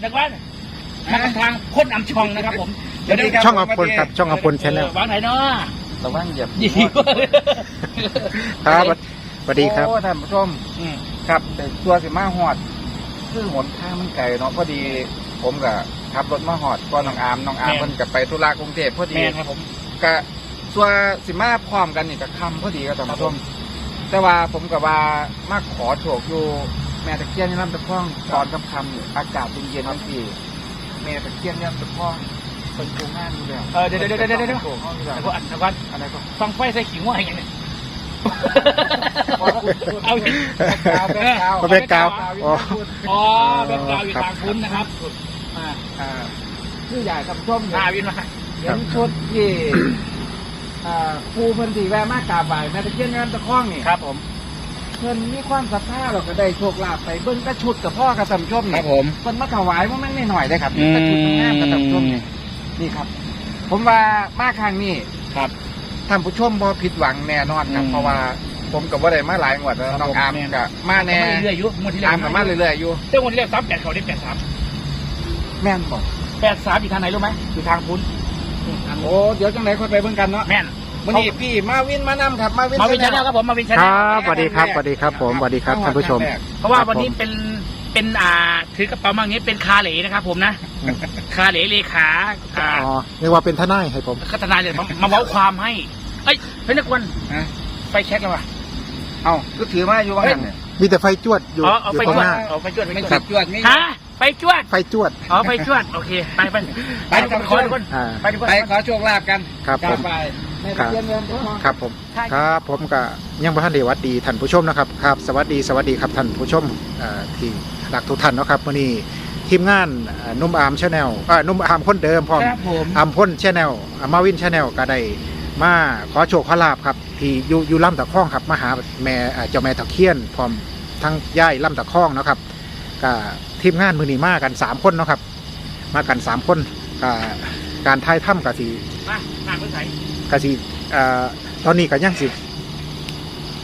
เป็นนักบ้านมากับทางพ้นอำชองนะครับผมเดี๋ยวเดี๋ยวช่องอภพลครับช่องอภพลชแนลเออวางไหนเนาะระวังเหยียบยี่ครับสวัสดีครับโอ้ท่านผู้ชมอืมครับแต่ตัวสิมาหอด คือหนทางมันไกลเนาะพอดี ผมกับขับรถมาหอดก็น้องอามน้องอามเพิ่นกับไปธุระกรุงเทพพอแมดีนครับผมก็ส่วนสิมาพร้อมกันนี่กับคำพอดีก็ท่านผู้ชมแต่ว่าผมกับว่ามาขอโชคอยู่แม่ตะเคียนนี่ลำตะพ้องตอนค่ำๆนี่อากาศเย็นๆนั่นพี่แม่ตะเคียนนี่ลำตะพ้องเป็นโครงงานอยู่แล้วเออเดี๋ยวเดี๋ยวเดี๋ยวเดี๋ยวเดี๋ยวโครงงานอยู่แล้วเดี๋ยวก่อนเดี๋ยวก่อนอะไรก็ฟังไฟใส่ขิงว่าอย่างเงี้ยเอาอีกแบ็คกราวด์แบ็คกราวด์แบ็คกราวด์อ๋ออ๋อแบ็คกราวด์อยู่ทางพุ้นนะครับอ่าอ่าคือใหญ่ท่านผู้ชมพาวินมาเห็นชุดที่อ่าครูเพิ่นสีแวะมากกราบไหว้แม่ตะเคียนงานตะข้องนี่ครับผม เพิ่นมีความศรัทธาเราก็ได้โชคลาภไปเบิ่งกระชุดกับพ่อกับท่านผู้ชมคนี่รับผม เพิ่นมาถวายว่ามันไม่หน่อยได้ครับกระชุดงามกับท่านผู้ชมนี่นี่ครับ ผมว่ามาครั้งนี้ครับ ท่านผู้ชมบ่ผิดหวังแน่นอนครับอืมเพราะว่าผมกับว่าได้มาหลายงวดแล้วครับน้องผม อาร์มแม่นกับมาแน่มาเรื่อยๆอยู่งวดที่แล้วอาร์มกับมาเรื่อยๆอยู่เจ้างวดที่แล้วสามแปดเขาได้แปดสามแม่นบ่แปดสามอยู่ทางไหนรู้ไหมอยู่ทางพุ้นโอ้เดี๋ยวจังไดค่อยไปเบิ่งกันเนาะแม่น วันนี้พี่มาวินมานำครับมาวินมาวินชาแนลครับผมมาวินชาคแนรัลบสวัสดีครับสวัสดีครับ ผมสวัสดีครับท่านผู้ชม เพราะว่าครับวันนี้ผมเป็นเป็นอ่าถือกระเป๋ามาอย่างนี้เป็นคาเหลนะครับ ผมนะอืม คาเหลเลขาอ่าอ๋อเรียกว่าเป็นทนายให้ผมคัตนายเลยมามาเว้าความให้ เอ้ยเฮ้ยนักวันฮะไฟแคทแล้ววะเอ้าก็ถือมาอยู่ว่างั้นเนี่ยมีแต่ไฟจวดอยู่อ๋อเอาอยู่ไฟตรงจวหดน้า เอาไฟจวดไฟไม่จขัวบดจวดมีฮะไฟจวดไฟจวด อ๋อไฟจวดโอเคไปไปไปทุกคนขอทุกคนอ่า ไปทุกคน ไปขอโชคลาภกันครับกผลับมไป ในครัตะบเกียนเงินทองครับผมครับผมก็ยังบ่ทันได้หวัดดีท่านผู้ชมนะครับครับ สวัสดีสวัสดีครับท่านผู้ชมเอ่อที่รักทุกท่านเนาะครับวันนี้ทีมงานเอ่อนุ่มอาร์มชาแนลเอ่อนุ่มอาร์มคนเดิมพร้อม ครับผมอาร์มพ่นชาแนลมาวินชาแนลก็ได้มาขอโชคขอลาบครับ ที่อยู่อยู่ล่ำตะข้องครับมาหาแม่เอ่อเจ้าแม่ตะเคียน พร้อมทั้งย่ายล่ำตะข้องเนาะครับก็ทีมงานมือนีมากันสามคนเนาะครับ มากันสามคนก็การทายถ้ำกะสีมาหน้าเพื่อนใส กะสีเอ่อตอนนี้ก็ยังสิ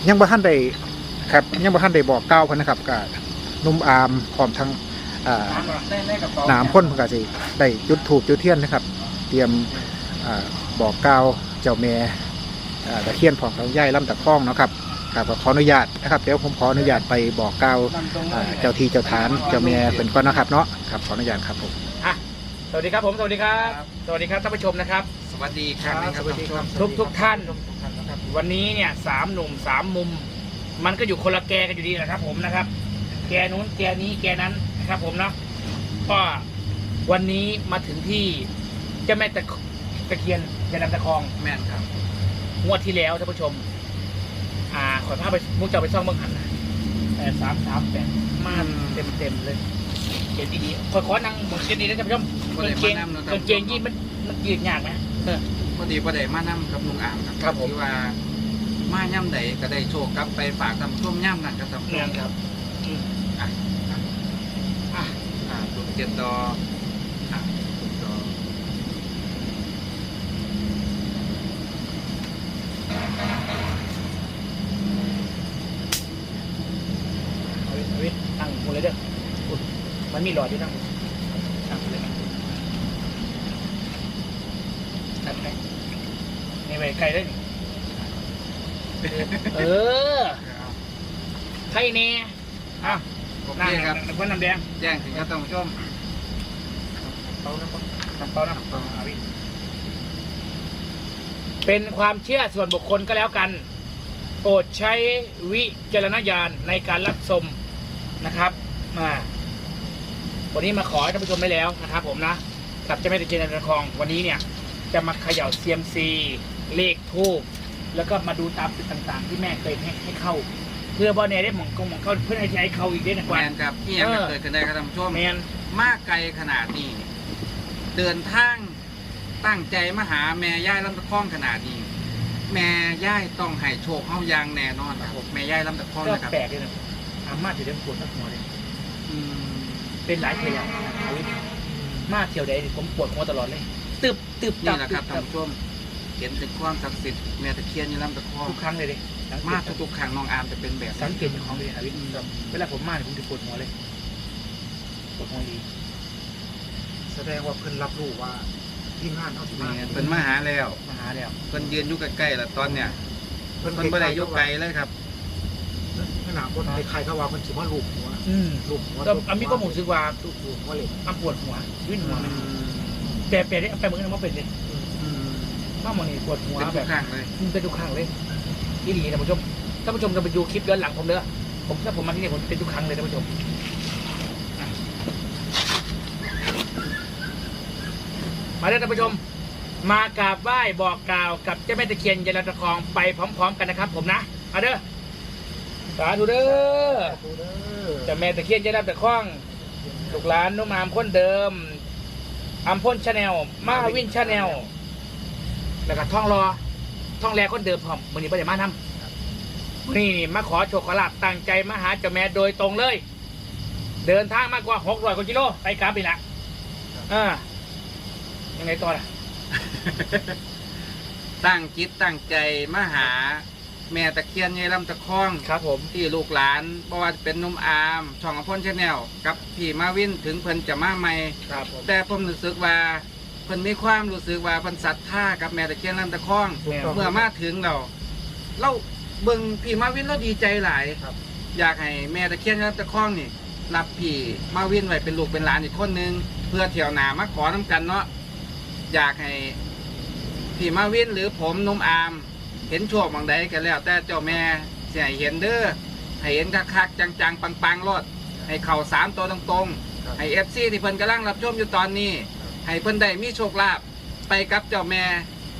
ยังบ่ทันได้ครับยังบ่ทันได้บอกกล่าวเพิ่นนะครับก็นุ่มอามพร้อมทั้งอ่อในในกระเป๋าหนามพ่นเพิ่นก็สิได้จุดถูกจุดเทียนนะครับ เตรียมอ่อบอกกล่าวเจ้าแม่อ่อตะเคียนของเราใหญ่ลำตะคองเนาะครับครับก็ขออนุญาตนะครับเดี๋ยวผมขออนุญาตไปบอกกล่าวนำตรงเอ่อเจ้าที่เจ้าฐานเจ้าแม่เป็นก้อนนะครับเนาะครับขออนุญาตครับผม อะสวัสดีครับผม สวัสดีครับ สวัสดีครับท่านผู้ชมนะครับ วัสดีครับสวัสดีครับทุกทุกท่าน วันนี้เนี่ยสามหนุ่มสามมุม มันก็อยู่คนละแกกันอยู่ดีแหละครับ ผมนะครับ แกนู้นแกนี้แกนั้นนะครับ ผมเนาะก็วันนี้มาถึงที่เจ้าแม่ตะตะเคียนยาดำตะคองแม่นครับงวดที่แล้วท่านผู้ชม อ่าขอภาพไปมุกจะเอาไปซ่องเบื้องหันนะแปดสามสามแปดมาเต็มเต็มๆเลยเขียนดีๆขอขอนั่งบนเขียนดีนะท่านผู้ชมบ่กาได้งเกมางนำเนาะครับกางเกงยีนมันมันยืดยากไหม เออ พอดีพอได้มานำกับลุงอามครับครับผม ที่ว่ามาย่ำใดก็ได้โชคกลับไปฝากทำช่วงย่ำนั่นครับทำช่วงครับอืมอะอะอะอะถูกเจ็ดดออะถูกดอเอาไว้เอาไว้ตั้งหมดเลยเด้ออุ๊ยมันมีหลอดที่ตั้งตั้งเลยตั้งไป นี่ไปไกลได้นี่เออใครเนี่ยอะโอเคนั่งครับน้ำเพื่อนน้ำแดงแจ้งถึงครับท่านผู้ชมเปาน้ำเปาน้ำเปาน้ำเปาเอาอีกเป็นความเชื่อส่วนบุคคลก็แล้วกัน โปรดใช้วิจารณญาณในการรับชมนะครับมาวันนี้มาขอให้ท่านผู้ชมได้แล้วนะครับ ผมนะกับเจ้าแม่ตะเคียนจันทคองวันนี้เนี่ย จะมาเขย่าเซียมซี เลขทูบแล้วก็มาดูตามจุดต่างๆ ที่แม่เคยให้ให้เข้า เพื่อบ่แน่ได้หมองกงหมองเข้าเพื่อให้ใช้เขาอีกได้นะกแมว่านครับที่ยังไม่เกิดขึ้นได้ครับท่านผู้ชมแมนมากไกลขนาดนี้ เดินทางตั้งใจมาหาแม่ย่ายลำตะคองขนาดนี้ แม่ย่ายต้องให้โชคเฮาอย่างแน่นอนครับแม่ย่ายลำตะคองก็นะครับแปลกเลยนะอาม่าถือเรื่องปวดทั้งหัวเลยอืมเป็นหลายเที่ยวเอาไว้มาเที่ยวใดนี่ผมปวดหัวตลอดเลยตึบตึบตันี่แหละครับท่านผู้ชม เห็นถึงความศักดิ์สิทธิ์แม่ตะเคียนอยู่ลำตะคองทุกครั้งเลยเลยสังเกมาตทุกๆครั้งน้องอามจะเป็นแบบสังเกตจากของเลยอาวิทย์เวลาผมมาเนี่ยผมจะปวดหัวเลยปวดหัวดีแสดงว่าเพิ่นรับรู้ว่าทีมงานเขาสิมานี่เพิ่นมาหาแล้วมาหาแล้วเพิ่นยืนอยู่ใกล้ๆแล้วตอนเนี้ยเพิ่นเพิ่นบ่ได้อยู่ไกลเลยครับขนาดคนใครๆก็ว่าเพิ่นสิมาลูกหัวอืมลูกหัวก็อันนี้ก็หมูสึกว่าลูกหัวหัวเหล็กอันปวดหัววิ่นหัวนะแต่เปลี่ยนได้ไปเหมือนกันว่าเป็นเลยอืม ว่ามันนี่ปวดหัวเป็นแบทุบกครั้งเลย มันเป็นทุกครั้งเลยอีหลีท่านผู้ชมท่านผู้ชมจะไปดูคลิปย้อนหลังผมเด้อผมถ้าผมมาที่นี่ผมเป็นทุกครั้งเลยท่านผู้ชมอะมาเด้อท่านผู้ชม มากราบไหว้บอกกล่าวกับเจ้าแม่ตะเคียนยายลำตะคองไปพร้อม ๆ กันนะครับ ผมนะมาเด้อสาธุเด้อดูเด้อเจ้าแม่ตะเคียนยายลำตะคองลูกหลานนุ่มอามคนเดิมอัมพ่นชาแนลมาวินชาแนล แล้วก็ท่องรอท่องแรคนเดิมพร้อมวันนี้พ่อจะมาทำวันนี้นี่มาขอโชคขอลาบตั้งใจมาหาเจ้าแม่โดยตรงเลย เดินทางมากกว่าหกร้อยกว่ากิโลไปกลับไปละอ่ายังไงต่อล่ะ ตั้งจิตตั้งใจมาหา แม่ตะเคียนยายลำตะคองครับ ผมที่ลูกหลานบ่ว่าจะเป็นหนุ่มอามช่องอพลชาแนลกับพี่มาวินถึงเพิ่นจะมาใหม่ครับผมแต่ผมรู้สึกว่า เพิ่นมีความรู้สึกว่าเพิ่นศรัทธากับแม่ตะเคียนลำตะคอง แม่เมื่อมาถึงเราเราเบิ่งพี่มาวินเราดีใจหลายครับ อยากให้แม่ตะเคียนลำตะคองนี่รับพี่มาวินไว้เป็นลูกเป็นหลานอีกคนหนึง เพื่อเที่ยวหนามาขอน้กันเนาะอยากให้พี่มาวินหรือผมหนุ่มอาม เห็นโชคบางใดกันแล้ว แต่เจ้าแม่เสียเห็นเด้อให้เห็นคักๆจังๆปังๆรอดให้เข่าสามตัวตรงๆให้เอฟซีที่เพิ่นกำลังรับชมอยู่ตอนนี้ ให้เพิ่นได้มีโชคลาภไปกับเจ้าแม่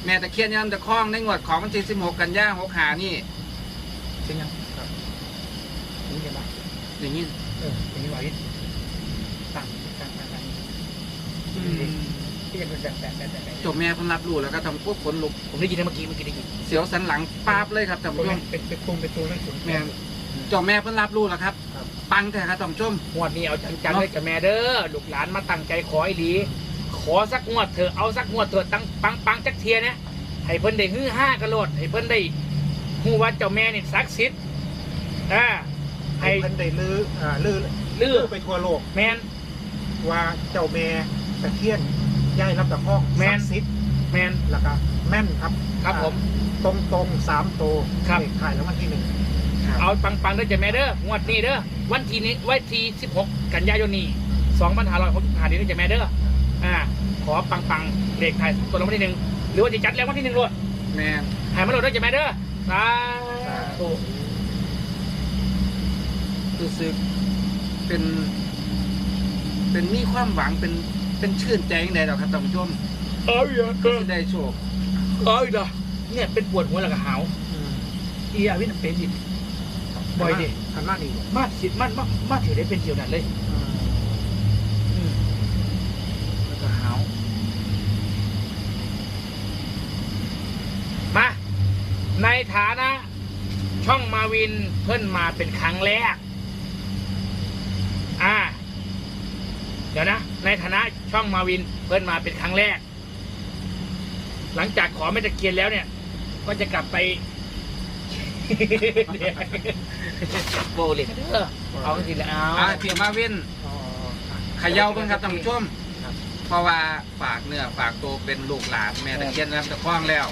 แม่ตะเคียนยันตะคองในงวดของวันที่16 กันยายน6หานี่เป็นยังครับนี่ยังไงอย่างนี้เออเป็นยังไงตั้งตั้งตั้งตั้งที่ยังเป็นแบบแบบแบบแบบเจ้าแม่เพิ่นรับรู้แล้วก็ทำพวกขนลุกผมได้ยินนะเมื่อกี้เมื่อกี้ได้ยินเสียวสันหลังป๊าบเลยครับท่านผู้ชมเป็นเป็นตุงเป็นตุงนั่นตุงแม่เจ้าแม่เพิ่นรับรู้แล้วครับครับ ปังแต่ครับท่านผู้ชมงวดนี้เอาจังๆเลยกับแม่เด้อลูกหลานมาตั้งใจขอไอ้หลีข อสักงวดเถอะเอาสักงวดเถอะตั้งปังปังจักเทียเนี่ยให้เพิ่นได้ฮือห้ากระโลดให้เพิ่นได้ฮู้ว่าเจ้าแม่นี่ศักดิ์สิทธิ์อ่าให้ให้เพิ่นได้ลืออ่าลือลือไปทั่วโลกแมน ว่าเจ้าแม่ตะเคียนย่ายรับตะคองแม่นศักดิ์สิทธิ์แมนแล้วก็แม่นครับครับผม ตรงตรงๆสามโตวครับ เลขถ่ายแล้ววันที่หนึ่งเอาปังปังๆเด้อเจ้าแม่เด้องวดนี้เด้อวันที่นี้วันที่16 กันยายนนี้2565นี้เด้อเจ้าแม่เด้อ อ่า ขอปังปังๆเลขไทายตัวรางวัลที่หนึ่งหรือว่าจะจัดแล้ววันที่หนึ่งรวดแม่ให้มาโหลดเด้อเจ้าแม่เด้อสาธุรู้สึกเป็น เป็นมีความหวังเป็นเป็นชื่นใจอย่างใดดอกครับท่านผู้ชมเอ้ยอะก็จะได้โชคเอ้ยเด้อเนี่ยเป็นปวดหัวแล้วก็หาวอีอาวินเป็นอีกบ่อยดิขันหน้าดีกว่ามาสิมามามาถือได้เป็นเที่ยวนั้นเลย อืมแล้วก็หาวมา ใน ฐานะ ช่องมาวินเพิ่นมาเป็นครั้งแรก อ่า เดี๋ยวนะ ในฐานะช่องมาวินเพิ่นมาเป็นครั้งแรก หลังจากขอไม่ตะเกียนแล้วเนี่ย ก็จะกลับไปโบเลยเด้อเอาสิแล้วอ่าพี่มาวินอ๋อเขย่าเบิ่งครับท่านผู้ชมครับเพราะว่าฝากเนื้อฝากตัวเป็นลูกหลานแม่ตะเคียนน้ำตะคว้างแล้ว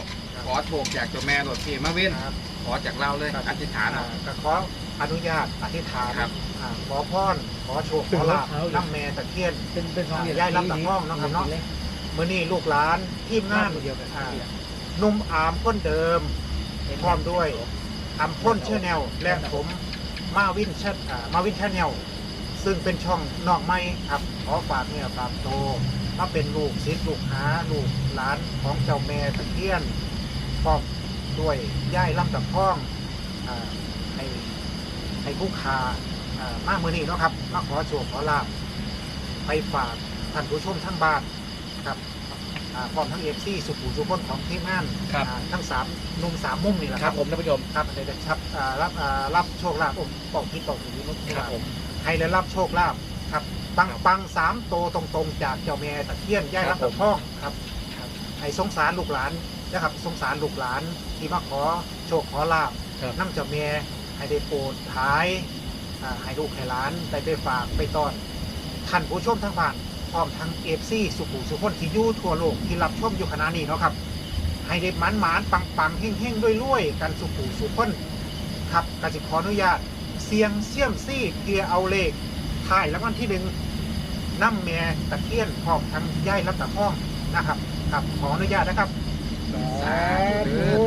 ขอโชคจากเจ้าแม่หลดพี่มาวินครับ ขอจากเราเลยครับอธิษฐานเอาอ่ก็ขออนุญาตอธิษฐานครับ อ่าขอพรขอโชคขอลาบน้ำแม่ตะเคียน เป็นเป็นสองเหรียญย้ายรับตะข้องเนาะครับเนาะ เมื่อนี้ลูกหลานทีมงานเดียวกันอ่านุ่มอามคนเดิม พร้อมด้วยอัมพ่นเชแนลและผมมาวินเชอ่ามาวินชาแนลซึ่งเป็นช่องนอกไม่ครับขอฝากเนี่ยฝากโตมาเป็นลูกศิษย์ลูกหาลูกหลานของเจ้าแม่ตะเคียน พร้อมด้วยย่ายลำตะพ้องอ่าให้ให้ผู้คาอ่ามาเมื่อนี้เนาะครับมาขอโชคขอลาบไปฝากท่านผู้ชมทั้งบ้านครับอ่าพร้อมทั้งเอฟซีสุขุมสุขคนของทีมงานครับอ่าทั้งสามหนุ่มสามมุมนี่แหละคครัรับบผมท่านผู้ชมครับเดี๋ยวจะครับอ่ารับอ่ารับโชคลาภผมบอกพิดบอกอย่างนี้นุ๊กครับผมให้ได้รับโชคลาภครับปังครับปังสามโตวตรงๆ จากเจ้าแม่ตะเคียนย่ายครัรับบตะผมพ้องครับครับให้สงสารลูกหลาน นะครับสงสารลูกหลานที่มาขอโชคขอลาบครับ น้ำเจ้าแม่ให้ได้โปรดท้ายอ่าให้ลูกให้หลานได้ไปฝากไปต้อนท่านผู้ชมทั้งบ้านพร้อมทั้งเอฟซีสุขุสุขคนที่อยู่ทั่วโลกที่รับชมอยู่ขณะนี้เนาะครับ ให้ได้หมันหมานปังปังๆเฮ่งเฮ่งด้วยรวยๆกันสุขุสุขคนครับกสิขออนุญาต เสียงเสี่ยมซี่เพื่อเอาเลขถ่ายแล้ววันที่หนึ่งน้ำแม่ตะเคียนพร้อมทั้งย่ายรับตะข้องนะครับครับขออนุญาตนะครับ สาธุ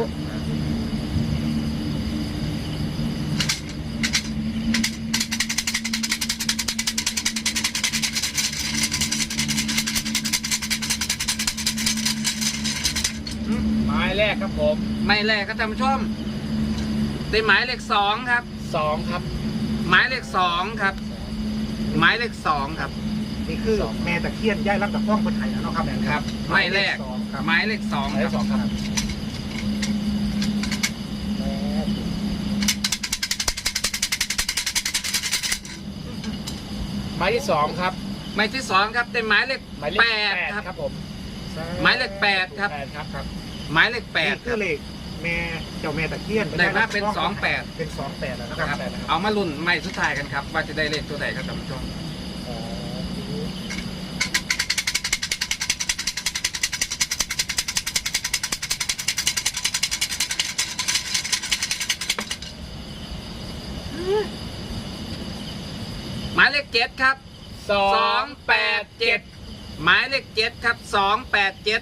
หมายแรกครับผมไม่แรกครับท่านผู้ชมเป็นหมายเลขสองครับ สองครับ หมายเลขสองครับ หมายเลขสองครับ นี่คือแม่ตะเคียนย่ายรับตะข้องคนไทยแล้วเนาะครับครับ ไม่แรก สอง ครับหมายเลขสองหมายคเลรับขสองครับหมายที่สองครับหมายที่สองครับเป็นหมายเลขหมายเลขแปแปดดครับ ครับผมหมายเลขแปดครับ แปดครับครับหมายเลขแปดนี่คคืรัอบ เลขแม่เจ้าแม่ตะเคียนได้มาเป็นสองแปด เป็นสองแปดแล้วนะคครัรับบเอามาลุ้นไม่สุดท้ายกันครับ ว่าจะได้เลขตัวไหนครับท่านผู้ชม หมายเลขเจ็ดครับสอสองงแปดเจ็ดหมายเลขเจ็ดครับสองแปดเจ็ด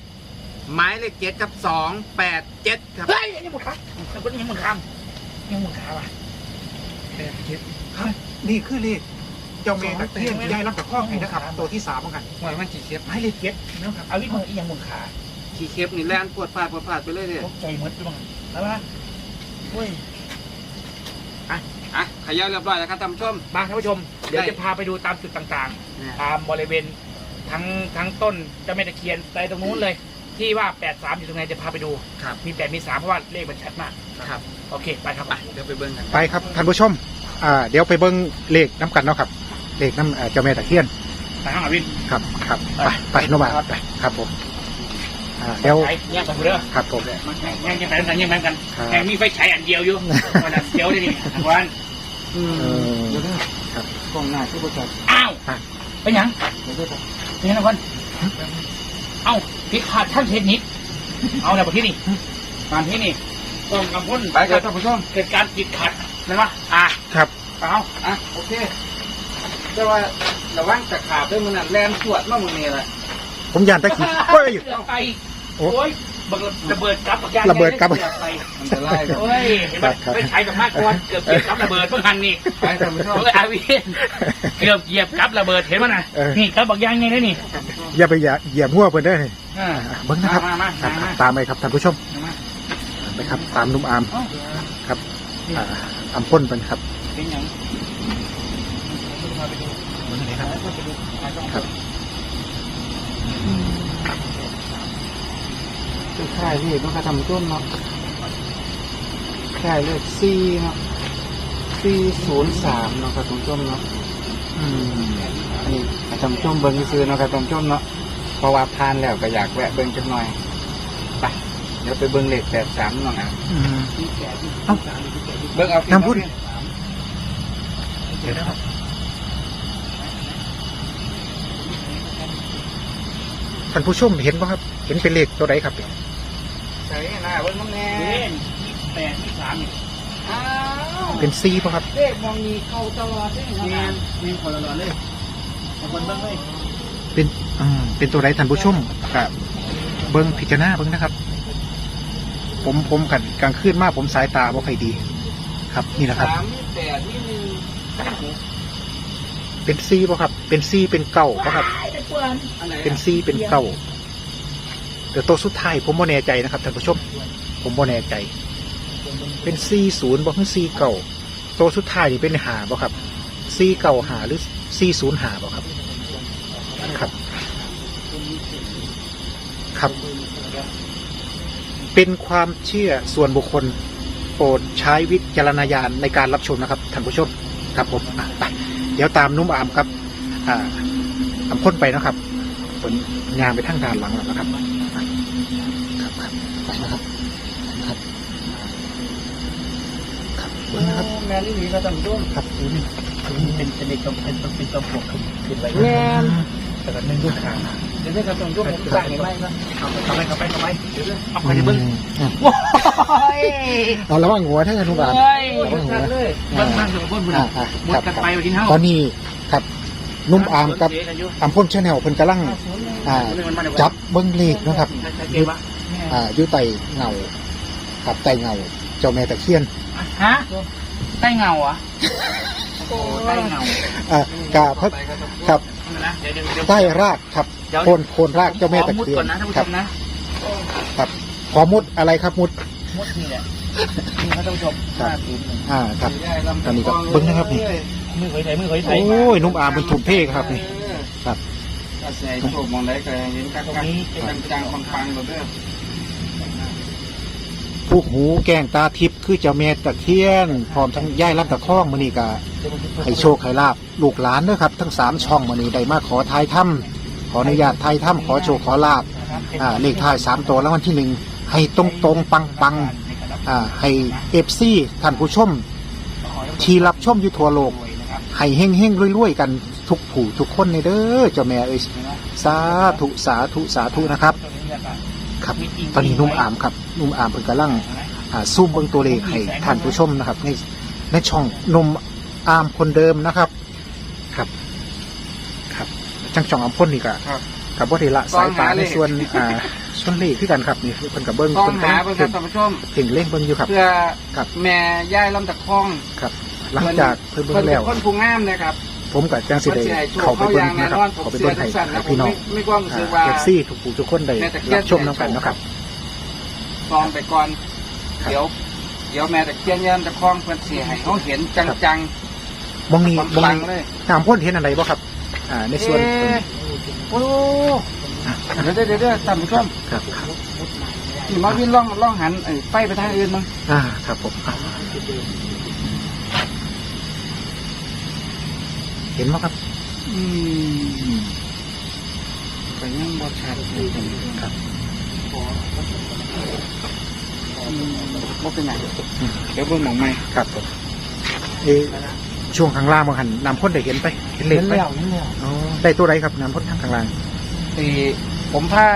หมายเลขเจ็ดครับสองแปดเจ็ดครับเฮ้ยยังหมดครับยังหมดยังหมดคำยังหมดขาว่ะแปดเจ็ดครับนี่คือเลขเจ้าแม่ตะเคียนย่ายรับตะข้องให้นะครับ ตัวที่สามเหมือนกันหวยมันขี่เข็บหมายเลขเจ็ดนะครับเอาวิทย์มืออีกยังหมดขาขี่เข็บนี่แล่นปวดพลาดปวดพลาดไปเรื่อยตกใจหมดไปบ้างแล้ววะเฮ้ยๆอะขยับเรียบร้อยแล้วครับท่านผู้ชมมาท่านผู้ชม เดี๋ยวได้จะพาไปดูตามจุดต่างเนี่ยๆตามบริเวณทั้งทั้งต้นเจ้าแม่ตะเคียนไปตรงนู้นเลย ที่ว่า 8 3 อยู่ตรงไหนจะพาไปดูครับมี 8 มี 3 เพราะว่าเลขมันชัดมาก ครับ โอเค ไปครับไปเดี๋ยวไปเบิ่งกันไปครับท่านผู้ชม อ่า เดี๋ยวไปเบิ้งเลขน้ำกันเนาะครับ เลขน้ำเอ่อเจ้าแม่ตะเคียนไปห้องอวินครับ ครับ ไปไปโนบาไปครับผมอ่าเดี๋ยวไปแยกกันเด้อครับผมแยกกันไปกันแยกกันครับแข่งมีไฟฉายอันเดียวอยู่วันนั้นเดียวเลยนี่ทางวันอืมเออเดี๋ยวเด้อ ครับกล้องหน้าที่ประจักษ์อ้าวอะเป็นหยังเดี๋ยวเด้อครับเป็นหยังนะคนเอ้าพิขาดท่านเทคนิคเอาแล้วที่นี่มาที่นี่ต้องกำพ้นไปครับท่านผู้ชมเกิดการติดขัดนะวะอะครับเอาอะโอเคแต่ว่าระวังตะขาบด้วยมันน่ะแลนสวดมามึงนี่แหละผมยานตะกี้เฮ้ยเกือบไปโอ้โอ้ย บังระเบิดกลับบักยางระเบิดกลับ กือไปมันจะไล่ครับโอ้ยเห็นไหมครับไม่ใช้แบบมากกว่าเกือบเหยียบกับระเบิดเพิ่งหันนี่ไปท่านผู้ชมโอ้ยอาวีเกือบเหยียบกับระเบิดเห็นมั้ยน่ะเออ นี่ครับบักยางไงนี่อย่าไปอย่าเหยียบหัวเพิ่นเด้อนี่อ่าอ่าเบิ้งนะครับมามาครับมามาตามไปครับท่านผู้ชมมาไปครับ ตามนุ่มอามเอ้าครับอ่าอำพ่นเป็นครับ เป็นหยังครับ ค่ายเลขต้องทำต้นเนาะค่ายเลขสี่เนาะสี่ศูนย์สามเนาะครับท่านผู้ชมเนาะอืมอันนี้ให้ท่านผู้ชมเบิ่งซื้อๆเนาะครับท่านผู้ชมเนาะเพราะว่าทานแล้วก็อยากแวะเบิ่งจักหน่อยไปเดี๋ยวไปเบิ่งเลขแปดสามหน่อยนะอืมเอ้าเบิ่งเอาน้ำพุ่นเดี๋ยวนะครับท่านผู้ชมเห็นป่ะครับ เห็นเป็นเลขตัวไหนครับ ใส่หน้าเบิ่งน้ำแน่เล่นแปดที่สามนี่อ้าวเป็นซีป่ะครับเลขมองมีเข้าตลอดเลยเนียนมีคนละร้อนเลยเอาคนเบิ้งเลยเป็นอืมเป็นตัวไหนท่านผู้ชมกับเบิ้งพิจารณาเบิ้งนะครับ ผมผมกันกลางคืนมากผมสายตาบ่ค่อยดี ครับนี่นะครับ สามมีแปดมีหนึ่งมีหกเป็นซีป่ะครับ เป็นซีเป็นเก่าป่ะครับ อันไหนเป็นซีเป็นเก่า แต่ตัวสุดท้ายผมบ่แน่ใจนะครับท่านผู้ชมผมบ่แน่ใจ เป็นซีศูนย์บ่คือซีเก่าตัวสุดท้ายนี่เป็นหาบ่ครับซีเก่าหาหรือซีศูนย์หาบ่ครับ ครับ ครับ เป็นความเชื่อส่วนบุคคล โปรดใช้วิจารณญาณในการรับชมนะครับท่านผู้ชม ครับผมไปเดี๋ยวตามนุ่มอามครับอ่าอำพ่นไปนะครับ ผลงานไปทางด้านหลังแล้วนะครับครับครับไปนะครับครับครับเบิ่งนะครับแม่นี่มีก็ต้องร่วมครับดูนี่เป็นเป็นเด็กต้องเป็นต้องเป็นต้องปวดขึ้นขึ้นไปแม่นแต่กันหนึ่งดูขาเดี๋ยวเรื่องการตรงช่วงสร้างเห็นไหมนะเอาเข้าไปเข้าไปเข้าไปเดี๋ยวเรื่องเอาไปเบิ้งอืมว้ายเอาระวังหัวท่านอนุบาลเฮ้ยระวังหัวเลยเบิ้งนั่งอยู่กับพ่นบุญอ่าอ่าหมดกันไปวันที่เท่าตอนนี้ครับ นุ่มอามกับอัมพ่นชาแนลเพิ่นกำลังอ่าจับเบิ้งเลขเนาะครับเกมวะอ่าอยู่ใต้เงาครับใต้เงาเจ้าแม่ตะเคียนฮะใต้เงาอะโอ้ใต้เงาอ่ากาพระครับนะเดี๋ยวเดี๋ยวเดี๋ยวใต้รากครับเดี๋ยวโคนโคนรากเจ้าแม่ตะขอมุดเคียก่อนนนะท่านผู้คชรับมนะครับขอมุดอะไรครับมุดมุดนี่แหละนี่ครับท่านผู้ชมครับห้าศูนย์หนึ่งอ่าครับตอนนี้ก็เบิ้งนะครับนี่ มือเคยใส่มือเคยใส่โอ้ยนุ่มอามเป็นถุงเพ่ครับนี่ครับถ้าใส่โชคมองได้ก็เห็นกักกักจังๆปังๆหมดเด้อผู้หูแกงตาทิพย์คือเจ้าแม่ตะเคียนพร้อมทั้งย่ายลำตะคองมื้อนี้ก็ให้โชคให้ลาบลูกหลานเด้อครับ ทั้งสามช่องมื้อนี้ได้มาขอทายถ้ำขออนุญาตทายถ้ำขอโชคขอลาบอ่าเลขท้ายสามตัวแล้ววันที่หนึ่งให้ตรงตรงๆปังปังๆอ่าให้เอฟซีท่านผู้ชม ที่รับชมอยู่ทั่วโลก ให้เฮงเฮงๆรวยๆกันทุกผู้ทุกคนในเด้อเจ้าแม่เอ้ยสาธุสาธุสาธุนะครับ ครับ ตอนนี้นุ่มอามครับนุ่มอามเพิ่นกำลังอ่าซูมเบิ่งตัวเลขให้ท่านผู้ชมนะครับ ในในช่องนุ่มอามคนเดิมนะครับ ครับ ครับจังช่องอามพ่นนี่ก็ครับกับบ่ได้ละสายตาในส่วนอ่าส่วนเลขคือกันครับนี่เพิ่นกับเบิ่งต้องเพิ่นหาก็เพื่อเพ่งท่านผู้ชมเพ่งเล่งเบิ่งอยู่ครับเพื่อครับแม่ย่ายลำตะคองครับ หลังจากเพิ่นเบิ่เพิ่นงเป็แล้นวคนผู้งามนะครับผมกับจังสิเพิ่นได้สิให้โชคเข้าไปเขาเบิ่องย่างแน่นะคนรับอนผมเข้าไปเชื่เบิ่องทุให้กสันนะผมพี่น้องไม่ไม่กว้างรู้สึกว่าเอฟซีทุกผู้ทุกคนได้แม่ตะเคียนรับชมน้ำกันเนาะครับซองไปก่อนครับเดี๋ยว เดี๋ยวแม่ตะเคียนย่ายลำตะคองเพิ่นสิให้เขาเห็นจังมองนี้ๆมองปังนี้ๆเลยน้ำพ่นเห็นอะไรบ่ครับ อ่า ในส่วนเอ๊ะโอ้เดี๋ยวเดี๋ยวเดี๋ยวเดี๋ยวท่านผู้ชมครับครับนี่มาวินล่องล่องหันไอ้ไฟไปทางอื่นมั้งอ่า ครับผมอะ เห็นไหมครับ อืมก็ยังบ่ชัดเลยครับอืมบ่เป็นหยังเดี๋ยวเบิ่งหมองใหม่ครับผมเอะช่วงข้างล่างบางหันน้ำพ่นได้เห็นไปเห็นเลขไปอ๋อได้ตัวไรครับน้ำพ่นทางข้างล่างไอ้ผมผ้า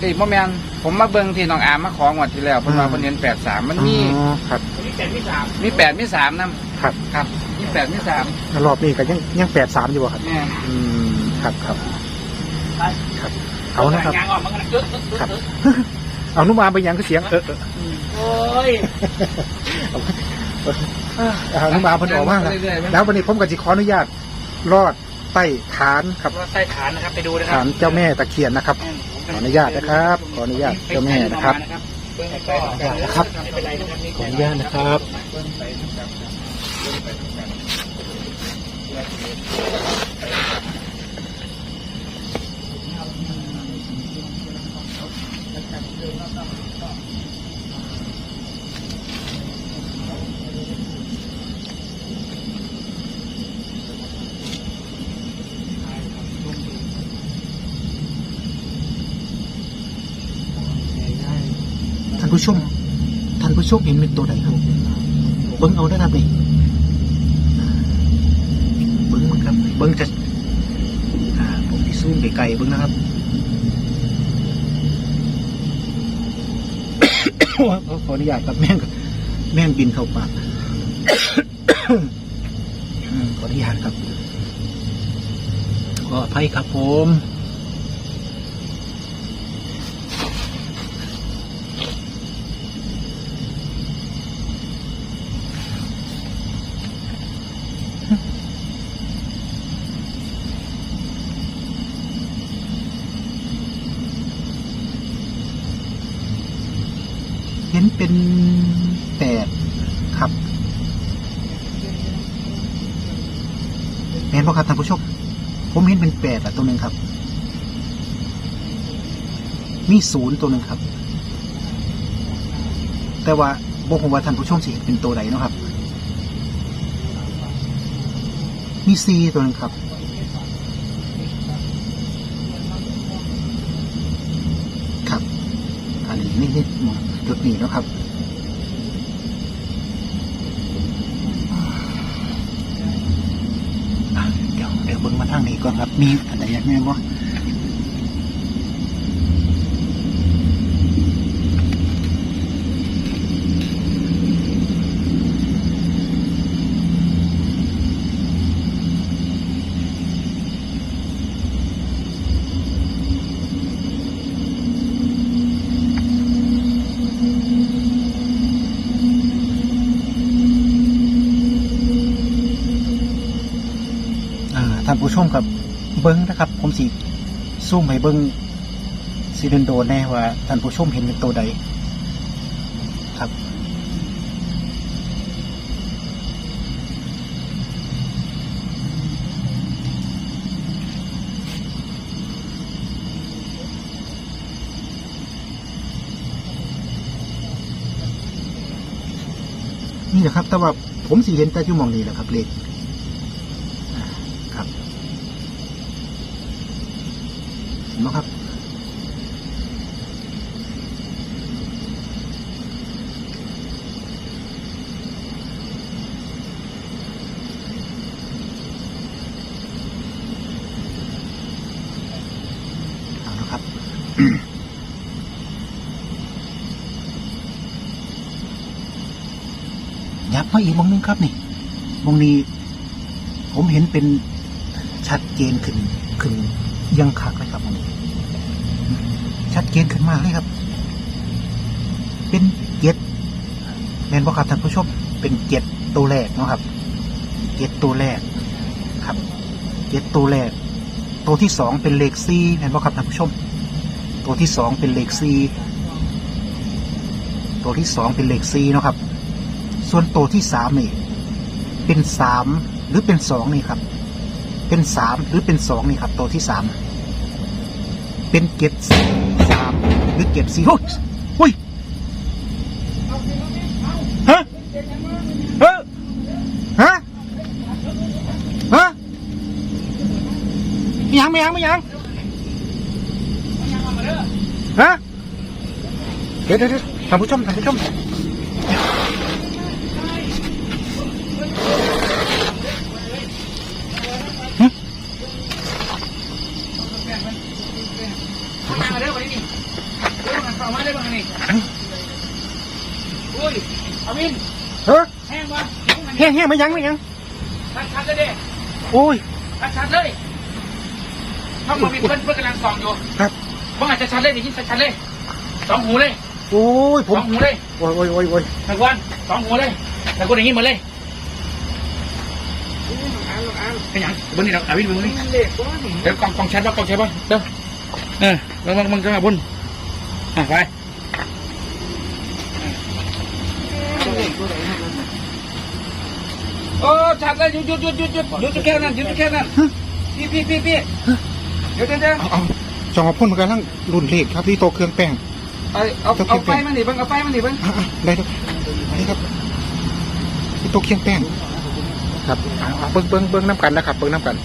ไอ้บ่แม่นผมมาเบิ่งที่น้องอามมาของวดที่แล้วเพิ่นว่าอืมเพิ่นเห็น83มันมีอ๋อครับนี่เจ็ดที่สามมี8มี3นำครับครับ มี8มี3แล้วรอบนี้ก็ยังยังแปดสามอยู่บ่ครับแม่นอืมครับครับครับ เอานะครับ ยางออกมากันเยอะครับเอานุ่มอามไปยังก็เสียงเออเออโอ้ยเอานุ่มอามเพิ่นออกมาแล้วเรื่อยๆแล้ววันนี้ผมก็จะขออนุญาตรอดใต้ฐานครับว่าใต้ฐานนะครับไปดูนะครัฐานเจ้าแม่ตะเคียนนะครับ ขออนุญาตนะครับขออนุญาตเจ้าแม่นะครับครับไม่เป็นไรนะครับ ขออนุญาตนะครับท่านผู้ชมท่านผู้ชมเห็นเป็นตัวใดครับเบิ้งเอาได้ครับนี่ บเบิ้งจะผมที่ซูมไกลๆเบิ้งนะครับขอขออนุญาตครับแม่งแม่งบินเข้าปากขออนุญาตครับ ขออภัยครับผม เห็นป่ะครับท่านผู้ชมผมเห็นเป็นแปดอะตัวหนึ่งครับ มีศูนย์ตัวหนึ่งครับ แต่ว่าบอกผมว่าท่านผู้ชมสิเห็นเป็นตัวใดนะครับ มีซีตัวหนึ่งครับ ครับ อันนี้นี่นี่จุดนี้นะครับ ก่อนครับมีอะไรอยากแม่ นบ่นะครับ ผมสิซูมให้เบิ่งสิเดนโดแน่ว่าท่านผู้ชมเห็นเป็นตัวใดครับ นี่แหละครับ แต่ว่าผมสิเห็นแต่อยู่หมองนี้แหละครับเลขอ่าครับเห็นไหมครับ เอานะครับ ยับมาอีกมองนึงครับนี่มองนี้ ผมเห็นเป็นชัดเจนขึ้น ขึ้นยังคักเลยครับมองนี้ ชัดเจนขึ้นมากเลยครับ เป็นเจ็ดแมนบ่ครับท่านผู้ชม เป็นเจ็ดตัวแรกนะครับเจ็ดตัวแรกครับเจ็ดตัวแรกตัวที่สองเป็นเลขซีแมนบ่ครับท่านผู้ชม ตัวที่สองเป็นเหลขซีตัวที่สองเป็นเหลขซีนะครับ ส่วนตัวที่สามนี่เป็นสามหรือเป็นสองนี่ครับ เป็นสามหรือเป็นสองนี่ครับ ตัวที่สามเป็นเจ็ดสี่สามหรือเจ็ดสี่โอ้ยโอ้ยฮะฮะฮะฮะไม่ยังไม่ยังไม่ยัง ฮะเดี๋ยวเดี๋ยวเดี๋ยวท่านผู้ชมท่านผู้ชมมาเด้อวันนี้นี่เรื่องมันเข้ามาได้บ้างนี่อุ้ยอาวินเฮ้ยแห้งวะแห้งแห้งไม่ยังไม่ยังชัดชัดเลยเด้โอ้ยชัดชัดเลยถ้ามันมีเพื่อนเพื่อนกำลังส่องอยู่ครับ เพิ่งอาจจะชัดเลยได้ยินชัดชัดเลยสองหูเลยโอ้ยผสมองหูเลยโอ้ยโอ้ยโอ้ยโอ้ยตะกวันสองหูเลยตะกวันอย่างนี้หมดเลยเป็นหยังเบนนี่เราอาวินเบนนี่เล็กว่านี่เดี๋ยวกองกองแชทบ้างกองแชทบ้างเด้อเออแล้วมันมันก็มาบนอะไปเล็กตัวไหนครับโอ้ชัดเลยหยุดหยุดหยุดหยุดหยุดหยุดจุดแค่นั้นหยุดจุดแค่นั้นพี่พี่พี่พี่เดี๋ยวเดี๋ยวเดี๋ยวเอาเอา จองพ่นมันกำลังรุ่นเลขครับที่โตเครื่องแป้งเอาเอาเอาไฟมาหนิเบิ้งเอาไฟมาหนิเบิ้งอะอะได้ครับนนี้ครับที่โตเครื่องแป้งครับเอาเอาเบิ้งเบิ้งเบิ้งน้ำกันนะครับเบิ้งน้ำกัน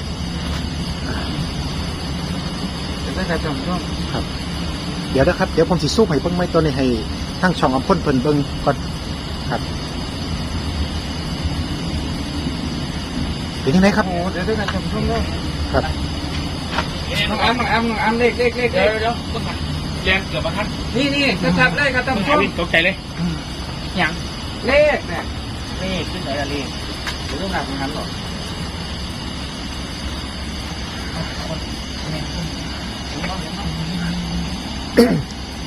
จะได้ใครจำช่วงครับ เดี๋ยวนะครับเดี๋ยวผมสิสู้ให้เบิ้งไม่ตัวนี้ให้ทั้งช่องเอาพ่นเพิ่นเบิ้งก่อนครับเป็นยังไงครับโอ้เดี๋ยวได้ใครจำช่วงครับ น้องอ้ำน้องอ้ำน้องอ้ำเลขเลขเลขเดี๋ยวเดี๋ยวต้องหันแรงเกือบมาทันนี่นี่ชัดๆเลยครับท่านผู้ชอามวินตกใจเลยหยังเลขเนี่ยนี่ขึ้นไหนละลีเดี๋ยวต้องหนักงานหรอก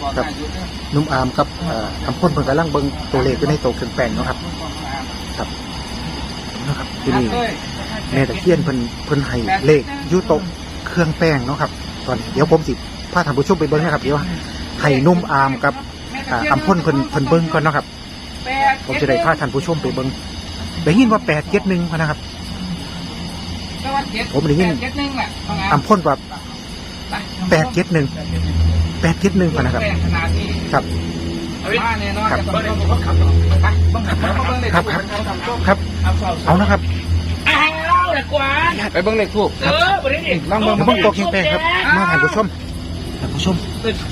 บอกนายยุทธเนี่ยนุ่มอามกับเอ่อทำพ่นเพิ่นกำลังเบิ้งตัวเลขอยู่ในโตะเครื่องแป้งเนาะครับ ครับนะครับที่นี่แม่ตะเคียนเพิ่นเพิ่นให้เลขอยุโตะ เครื่องแป้งเนาะครับ ตอนเดี๋ยวผมสิพาท่านผู้ชมไปเบิ่งนะครับ เดี๋ยวให้นุ่มอามกับอ่าอำพ่นเพิ่นเพิ่นเบิ่งก่อนเนาะครับ ผมจะได้พาท่านผู้ชมไปเบิ่งได้ยินว่าแปดเจ็ดหนึ่งพะนะครับ ผมได้ยินเจ็ดหนึ่งแหละอำพ่นว่าแปดเจ็ดหนึ่งแปดเจ็ดหนึ่งพะนะครับขนาดนี้ครับครับจะต้องต้องต้องขับไปต้องขับไปเบิ้งเลขครับ ครับครับ เอานะครับาวละกวานไปเบิ้งเลขทูบเออประเด็นลองเบิ่งเดี๋ยวเบิ่งโตะเครื่องแป้งครับ มาท่านผู้ชมท่านผู้ชม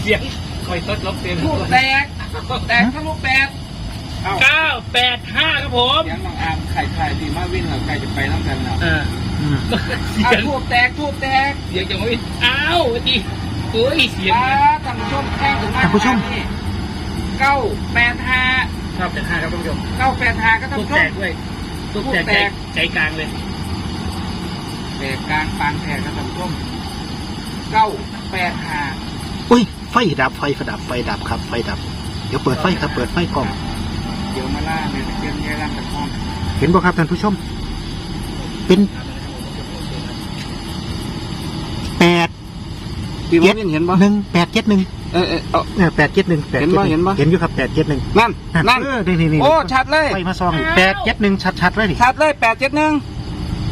เสียงคอยตดลบเสียงทูบแตกแตกทะลุแปดเก้าแปดห้าครับผมยังน้องอามไข่ไข่ดีมาวิ่งเราใครจะไปน้ำกันเนาะเอออืมเสียงทูบแตกทูบแตกเสียงจังหวะนี้อ้าวดีโอ้ยเสียงอ่าท่านผู้ชมแข่งถึงเก้าแปดห้าชอบแต่ห้าครับท่านผู้ชมเก้าแปดห้าก็ท่านตุ๊กผู้ชแตม กด้วยตุ๊กแตกใจใจกลางเลย แตกกลางปางแตกก็ท่านผู้ชมเก้าแปดห้าอุ้ยไฟดับไฟดับไฟดับครับไฟดับ เดี๋ยวเปิดไฟครับเปิดไฟกล้อง เดี๋ยวมาล่าเนี่ยเตรียมแย่ร่างตะคองเห็นบ่ครับท่านผู้ชม เป็นแปพี่มวินเห็นบ่หนึ่งแปดเจ็ดหนึ่งเออเออเอาเออแปดเจ็ดหนึ่งแปดเห็นบ่เห็นบ่เห็นอยู่ครับแปดเจ็ดหนึ่งนั่นนั่นเออนี่นี่นี่โอ้ชัดเลยไปมาซองแปดเจ็ดหนึ่งชัดๆเลยนี่ชัดเลยแปดเจ็ดหนึ่ง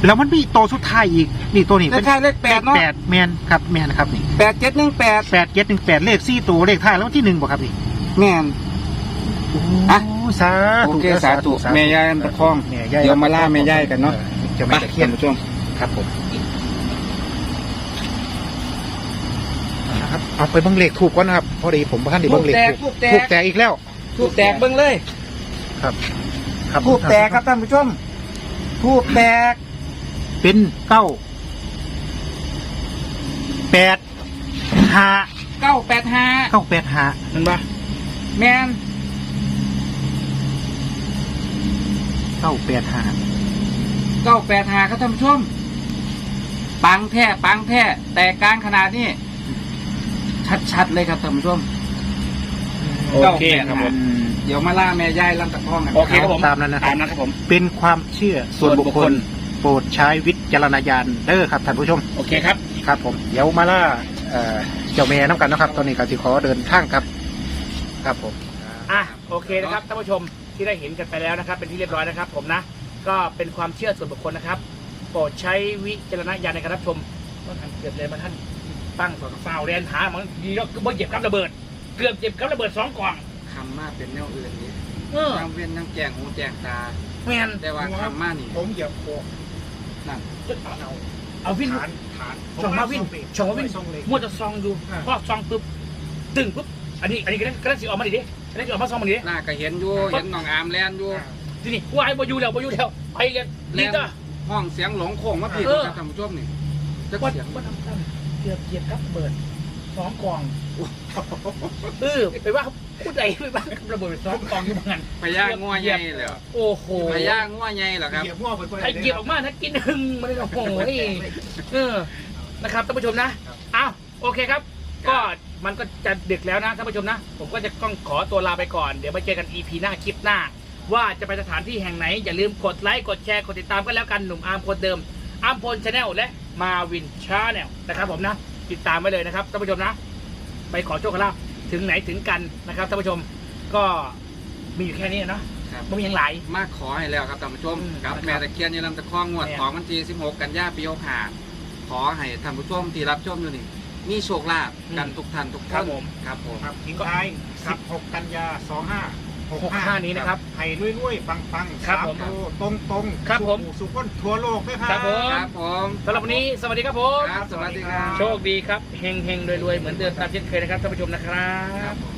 แล้วมันมีโตวสุดท้ายอีกนี่ตัวนี้เลขท้ายเลขแปดเนาะแปดแมนครับแมนครับนี่แปดเจ็ดหนึ่งแปดแปดเจ็ดหนึ่งแปดเลขสี่ตัวเลขท้ายแล้ววันที่หนึ่งบ่ครับนี่แม่นอะโสาธุโอเคสาธุแม่ยายตะคองแม่ยายเดี๋ยวมาล่าแม่ยายกันเนาะเดี๋ยวแม่ตะเคียนท่านผู้ชมครับผมนะครับเอาไปเบิ่งเลขถูกก่อนนะครับพอดีผมบ้านดีเบิ่งเลขทูบแตกถูกแตกอีกแล้วทูบแตกเบิ้งเลย ครับ ครับทูบแตกครับท่านผู้ชมทูบแตก เป็นเก้าแปดห้าเก้าแปดห้าเก้าแปดห้าเห็นปะแมนเก้าแปดห้าเก้าแปดห้าครับท่านผู้ชม ปังแท้ปังแท้แต่กลางขนาดนี้ ชัดๆเลยครับท่านผู้ชมโอเคครับผม เดี๋ยวมาล่าแม่ยายลำตะคองกันโอเคครับผมตามนั้นนะคตารับมนะครับผมเป็นความเชื่อส่วนบุคคล โปรดใช้วิจารณญาณเด้อครับท่านผู้ชม โอเคครับ ครับ ผมเดี๋ยวมาล่าเอ่อเจ้าแม่น้ำกันนะครับ ตอนนี้ก็สิขอเดินทางครับ ครับผม อะโอเคนะครับท่านผู้ชมที่ได้เห็นกันไปแล้วนะครับ เป็นที่เรียบร้อยนะครับ ผมนะ ก็เป็นความเชื่อส่วนบุคคลนะครับ โปรดใช้วิจารณญาณในการรับชมต้องทำเกือบเลยมาท่านตั้งต่อกับฟาวแรนหามันดีแล้วก็บ่เหยียบกับระเบิด เกือบเหยียบกับระเบิดสองกล่องคำมากเป็นแนวอื่นนี้เออทั้งเวียนทั้งแจงหูแจงตา แมนแต่ว่าคำมากนี่ผมเหยียบโคก นั่นเอาเอาวินฐานฐานช่องมาวินช่องมาวินมัวจะซองอยู่พอซองปุ๊บตึงปุ๊บอันนี้อันนี้ก็ได้ก็ได้สิออกมาดิดิก็ได้สิออกมาซองมาดิดิหน้าก็เห็นอยู่เห็นน้องอามแลนอยู่ทีนี้วายบ่อยู่แล้วบ่อยู่แล้วไปเลยแลนี่นก็ห้องเสียงหลงโค้งมาผิดเออครับท่านผู้ชมนี่จักว่าเสียงว่าทำตามเกือบเหยียบกับระเบิดสองกล่องเออไปว่า ผู้ใดไปว่ากับระเบิดสองกล่องอยู่บางงั้นพญางัวใหญ่เลยโอ้โหพญางัวใหญ่เหรอครับเหยียบหัวเพิ่นไอ้เหยียบออกมาถ้ากินหึงมันเลยโอ้โหเออนะครับท่านผู้ชมนะอ้าวโอเคครับ ก็มันก็จะดึกแล้วนะท่านผู้ชมนะ ผมก็จะต้องขอตัวลาไปก่อนเดี๋ยวมาเจอกัน EP หน้าคลิปหน้า ว่าจะไปสถานที่แห่งไหน อย่าลืมกดไลค์กดแชร์กดติดตามกันแล้วกันหนุ่มอาร์มคนเดิมอาร์มพลชาแนลและมาวินชาแนลนะครับผมนะ ติดตามไว้เลยนะครับท่านผู้ชมนะ ไปขอโชคลาภ ถึงไหนถึงกันนะครับท่านผู้ชมก็มีอยู่แค่นี้เนาะครับ ไม่มีอย่างไรมาขอให้แล้วครับท่านผู้ชมอืมกับนะครับแม่ตะเคียนอยี่ลำตะคองงวดแม่ ของวันที่16 กันยาปี65ขอให้ท่านผู้ชมที่รับชมอยู่นี่มีโชคลาภกันทุกท่านทุกครัท่าบนผม ครับผม ครับทิ้งท้าย 16 กันยา25 65 นี้นะครับ ให้รวยๆปังๆครับสามผมตัวตรงๆครับผมสู่สุขคนทั่วโลกด้วยครัครับผมครับผมสำหรับวันนี้สวัสดีครับผมครับสวัสดีครับโชคดีครับเฮงเฮงรวยๆเหมือนเดิมตามเช่นเคยนะครับท่านผู้ชมนะครับครับผม